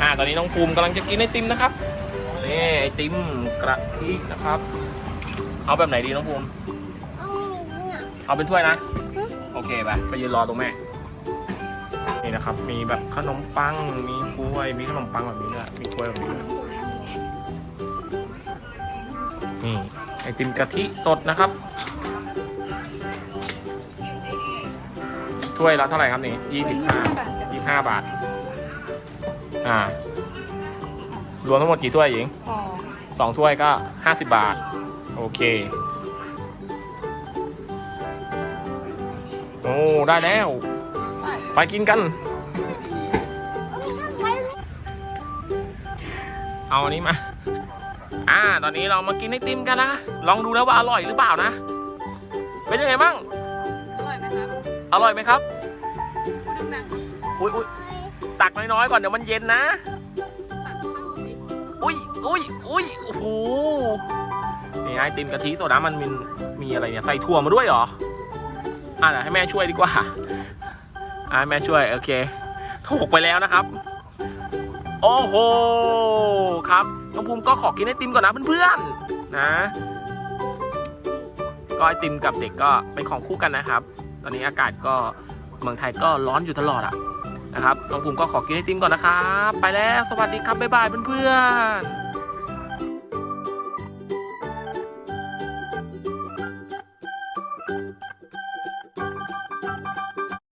อ่าตอนนี้น้องภูมิกำลังจะกินไอติมนะครับนี่ไอติมกระทินะครับ เอาแบบไหนดีน้องภูมิเอาเป็นถ้วยนะ โอเคไปไปยืนรอตรงแม่ นี่นะครับ มีแบบขนมปัง มีกล้วย มีขนมปังแบบนี้ด้วยมีกล้วยแบบนี้ด้วยนี่ไอติมกะทิสดนะครับถ้วยละเท่าไหร่ครับนี่ยี่สิบห้ายี่ห้าบาท อ่ารวมทั้งหมดกี่ถ้วยหญิงอ๋อสองถ้วยก็ห้าสิบบาท โอเค โอ้ ได้แล้ว ไปกินกัน เอาอันนี้มา อ่า ตอนนี้เรามากินไอติมกันนะ ลองดูนะว่าอร่อยหรือเปล่านะ เป็นยังไงบ้าง อร่อยไหมครับ อร่อยไหมครับพูดดังอุ้ยอุ้ย ตักน้อยๆก่อนเดี๋ยวมันเย็นนะๆตักเข้าสิอุ้ยอุ้ยอุ้ยโอ้โหนี่ไอติมกะทิโซดามันมีมีอะไรเนี่ยใส่ถั่วมาด้วยเหรอ อะเดี๋ยวให้แม่ช่วยดีกว่า อะให้แม่ช่วยโอเคถูกไปแล้วนะครับ โอ้โหครับน้องภูมิก็ขอกินไอติมก่อนนะเพื่อนๆนะ ก็ไอติมกับเด็กก็เป็นของคู่กันนะครับ ตอนนี้อากาศก็เมืองไทยก็ร้อนอยู่ตลอดอะ นะครับน้องภูมิก็ขอกินไอติมก่อนนะครับ ไปแล้วสวัสดีครับบ๊ายบายเพื่อนๆ